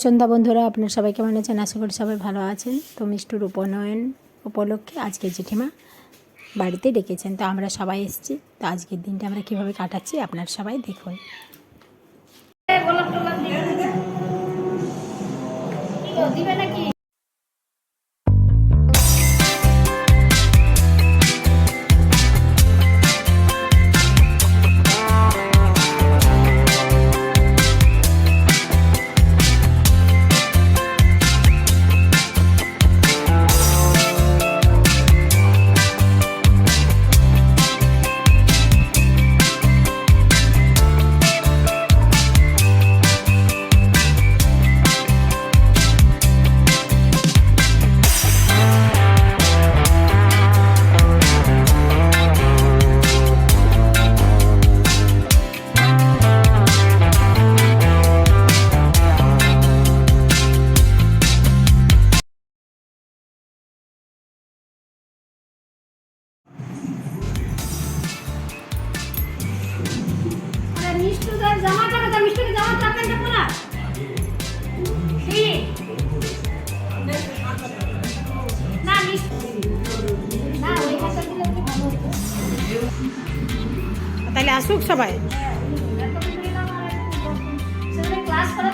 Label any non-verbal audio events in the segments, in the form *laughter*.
সন্ধ্যা বন্ধুরা, আপনার সবাই কেমন আছেন? আশা করি সবাই ভালো আছেন। তো মিষ্টুর উপনয়ন উপলক্ষে আজকে জেঠিমা বাড়িতে ডেকেছেন। তো আমরা সবাই এসেছি। তো আজকের দিনটা আমরা কীভাবে কাটাচ্ছি, আপনার সবাই দেখুন। দিবে। টোলাপ মিষ্টু জামা পরা না? মিষ্টু না ওই দিলে ভালো হতো। তাহলে আসুক সবাই। ক্লাস করা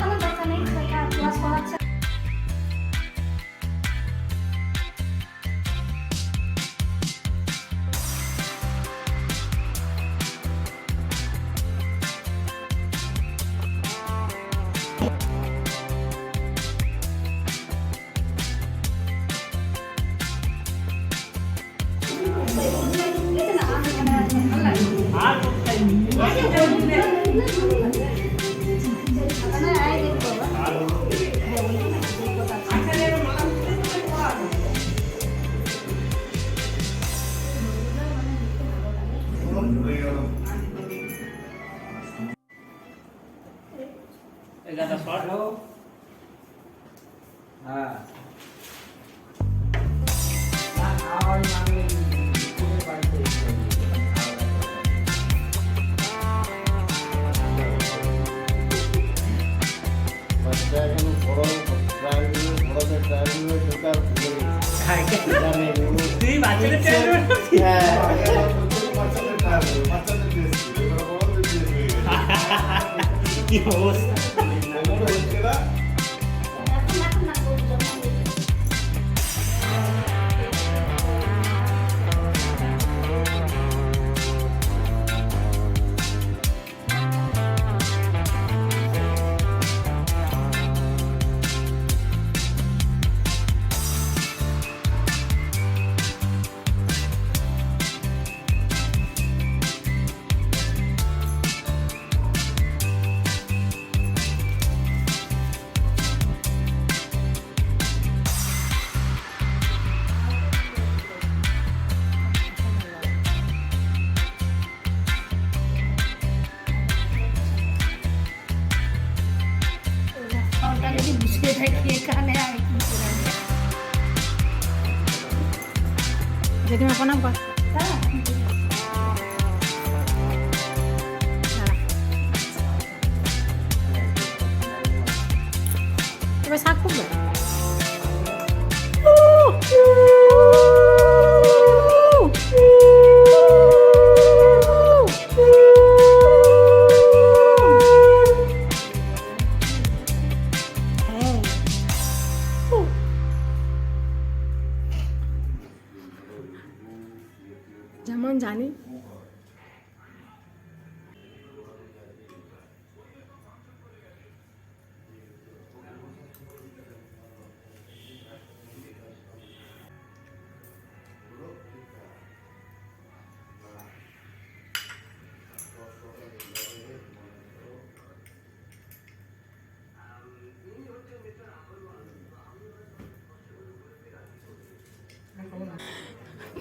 বুঝতে থাকি এখানে আর কি করে জেঠিমা প্রণাম কর এবার শাক করবে?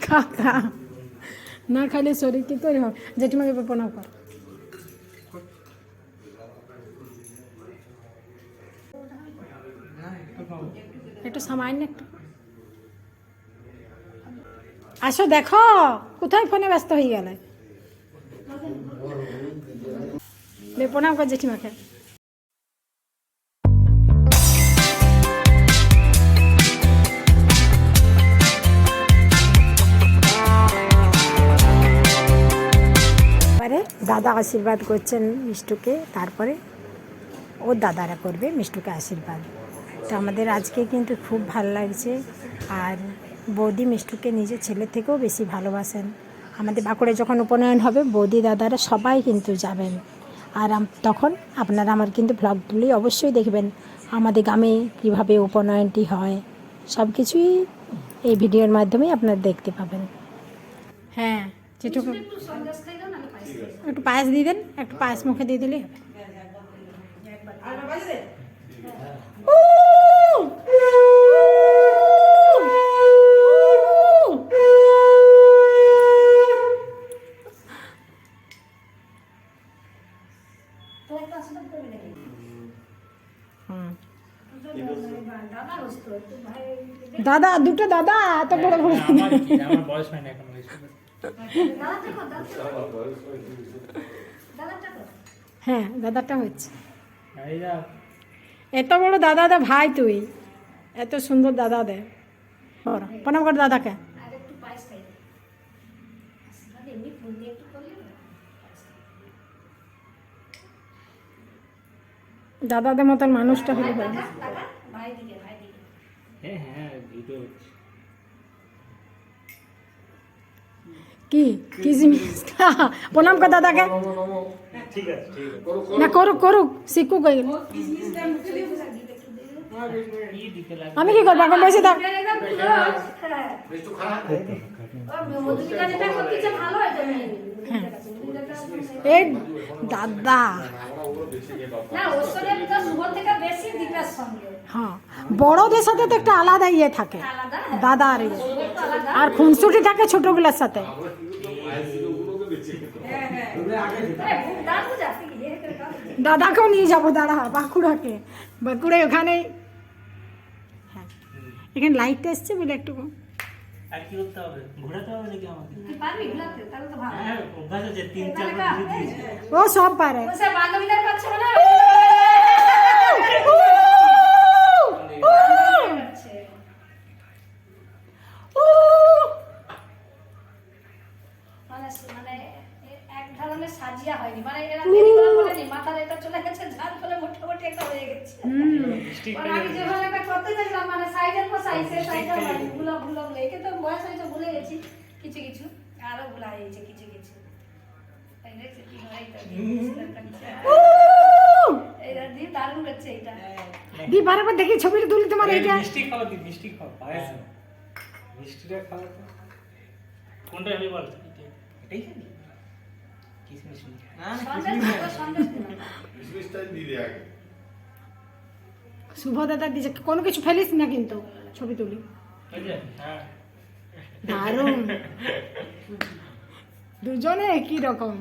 খা না খাইলে শরীর কি করে হবে জেঠিমাকে প্রণাম কর একটু সামান্য একটু? আসো, দেখো, কোথায় ফোনে ব্যস্ত হয়ে গেলে? প্রণাম কর জেঠিমাকে। দাদা আশীর্বাদ করছেন মিষ্টুকে তারপরে ওর দাদারা করবে মিষ্টুকে আশীর্বাদ। তো আমাদের আজকে কিন্তু খুব ভালো লাগছে। আর বৌদি মিষ্টুকে নিজের ছেলের থেকেও বেশি ভালোবাসেন। আমাদের বাঁকুড়ে যখন উপনয়ন হবে বৌদি দাদারা সবাই কিন্তু যাবেন। আর আম- তখন আপনারা আমার কিন্তু ব্লগগুলি অবশ্যই দেখবেন। আমাদের গ্রামে কীভাবে উপনয়নটি হয় সব কিছুই এই ভিডিওর মাধ্যমেই আপনারা দেখতে পাবেন। হ্যাঁ যেটুকু একটু না পায়েস খাই একটু পায়েস দিয়ে দেন একটু পায়েস মুখে দিয়ে দিলেই হবে। দাদা দুটো দাদা এত বড় বড় আমার বয়স হয়নি এখন হ্যাঁ দাদাটা হচ্ছে এত বড় দাদা দে ভাই তুই। এত সুন্দর দাদা দে। প্রণাম কর দাদাকে? দাদাদের মতন মানুষটা হলে হয় ভাই হ্যাঁ হ্যাঁ ভিডিও কি? কিসমিস *laughs* প্রণাম কর দাদাকে। না, করুক করুক, শিখুক আমি কি করব? এখন বসে থাক। হ্যাঁ। এই দাদা। হ্যাঁ। বড়দের সাথে তো একটা আলাদা ইয়ে থাকে। দাদা আর ইয়ে। আর খুনসুটি থাকে ছোটগুলোর সাথে আরে দাদু যাচ্ছে কি এ করে দাও দাদাকেও নিয়ে যাব দাদা বাঁকুড়াকে। বাঁকুড়ায় ওখানে হ্যাঁ। এখানে লাইটটা এসছে বলে একটু আর কি করতে হবে। ঘোরাতে হবে নাকি আমাকে? পারবি ঘুরাতে? তাহলে তো ভালো। হ্যাঁ অভ্যাস আছে তিন চার তাহলে বার কা- ঘুরে দিয়েছি। ও সব পারে। ও সে বান্ধবীদের করছে না মানে মানে এ- এক ধরনের সাজিয়া হয়নি মানে এরা দেরি করে বলেনি মাথার এটা চলে গেছে ঝাল করে মোটামুটি একটা হয়ে গেছে মিষ্টি মানে আমি যেভাবে একটা করতে চাইলাম মানে মানে ভুলো ভুলো ভুলো একে তো বয়স হয়েছে ভুলে গেছি। কিছু কিছু আরও ভুলা হয়েছে কিছু কিছু। হয় দি বারবার দেখি ছবিটা তুলি তোমার এইটা। মিষ্টি খাওয়া দি মিষ্টি খাও পায়েস। মিষ্টিটা খাওয়া তো। কোনটা আমি বল এটাই খাবি? কিসমিস না না সন্দেশ দিও, সন্দেশ দিও। কিসমিসটাই দিয়ে আগে। শুভ দাদা দিছে কোনো কিছু ফেলিস না কিন্তু। ছবি তুলি। হ্যাঁ। দারুণ। দুজনে একই রকম।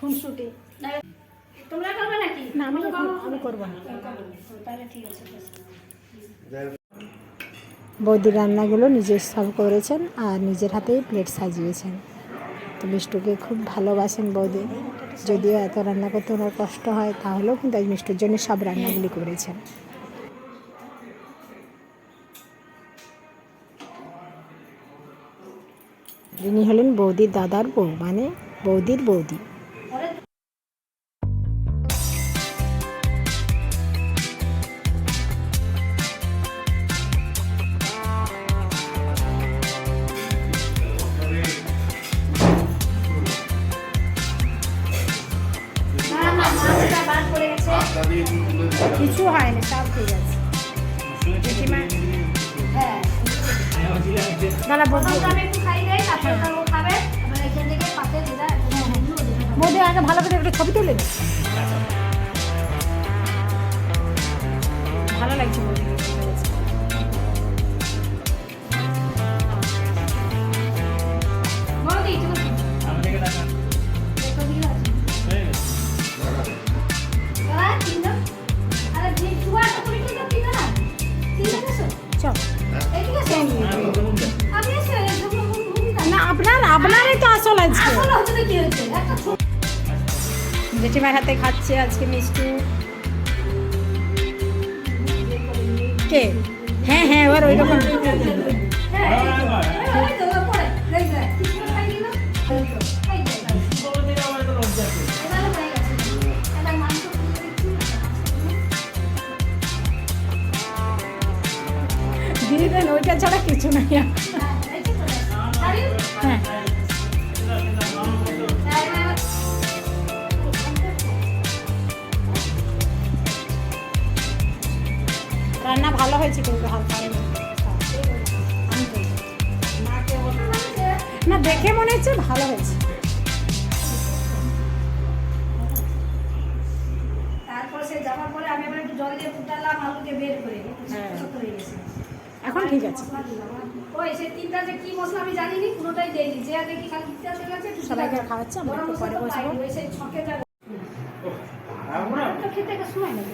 খুনসুটি। তোমরা করবে নাকি? না আমি আমি করব না। তাহলে ঠিক আছে বেশ। বৌদি রান্নাগুলো নিজে সব করেছেন আর নিজের হাতেই প্লেট সাজিয়েছেন। তো মিষ্টুকে খুব ভালোবাসেন বৌদি। যদিও এত রান্না করতে ওনার কষ্ট হয় তাহলেও কিন্তু মিষ্টুর জন্য সব রান্নাগুলি করেছেন। যিনি হলেন বৌদির দাদার বউ মানে বৌদির বৌদি। কিছু হয় না সব ঠিক আছে। হ্যাঁ। দাদা বৌদি আমি একটু খাই দিদা আগে ভালো করে একটা ছবি তুলে ভালো লাগছে বৌদি জেঠিমার হাতে খাচ্ছে আজকে মিষ্টি। কে? হ্যাঁ হ্যাঁ এবার ওই রকম ওইটা ছাড়া কিছু নাই। রান্না ভালো হয়েছে কিন্তু হালকা। না দেখে মনে হচ্ছে ভালো হয়েছে। তারপর সে যাওয়ার পরে আমি আবার একটু জল দিয়ে ফুটালাম আলুকে বের করে হ্যাঁ। ছোট হয়ে গেছে। এখন ঠিক আছে। ওই সে তিনটা যে কি মশলা আমি জানিনি পুরোটাই খালি গেছে একটু সবাইকে। খাওয়াচ্ছে, আমরা একটু পরে মশলা বসবো। ওই সেই ছকে যা খেতে সময় লাগে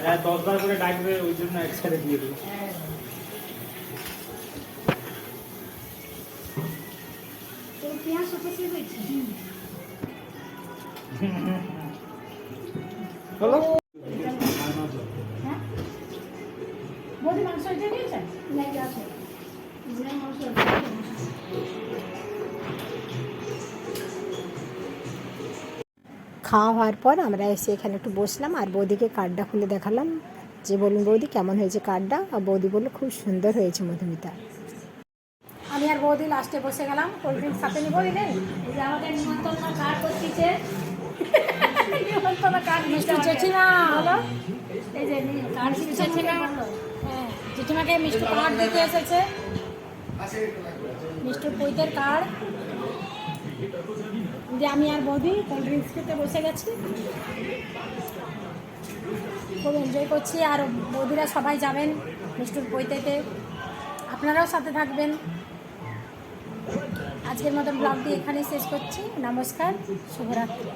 আমরা ট্রাই করলাম এরা দশ বার করে ডাকবে ওই জন্য একসাথে দিয়ে দেবো। হ্যাঁ বৌদি মাংস এটা না মাংস খাওয়া হওয়ার পর আমরা এসে এখানে একটু বসলাম আর বৌদিকে কার্ডটা খুলে দেখালাম। যে বলুন বৌদি কেমন হয়েছে কার্ডটা? আর বৌদি বলল খুব সুন্দর হয়েছে মধুমিতা। আমি আর বৌদি লাস্টে বসে গেলাম। কোল্ড ড্রিঙ্ক সাথে নিয়ে নেই আমাদের নিমন্ত্রণ কার্ড করতেছে নিমন্ত্রণ কার্ড মিষ্টি জেঠিমা হলো এই যে কার্ড জেঠিমা। হ্যাঁ জেঠিমাকে মিষ্টি কার্ড দিতে এসেছে। মিষ্টির পৈতের কার্ড যে আমি আর বৌদি কোল্ড ড্রিঙ্কস খেতে বসে গেছি। খুব এনজয় করছি। আর বৌদিরা সবাই যাবেন মিষ্টুর পৈতেতে আপনারাও সাথে থাকবেন। আজকের মতন ব্লগটি এখানেই শেষ করছি। নমস্কার, শুভরাত্রি।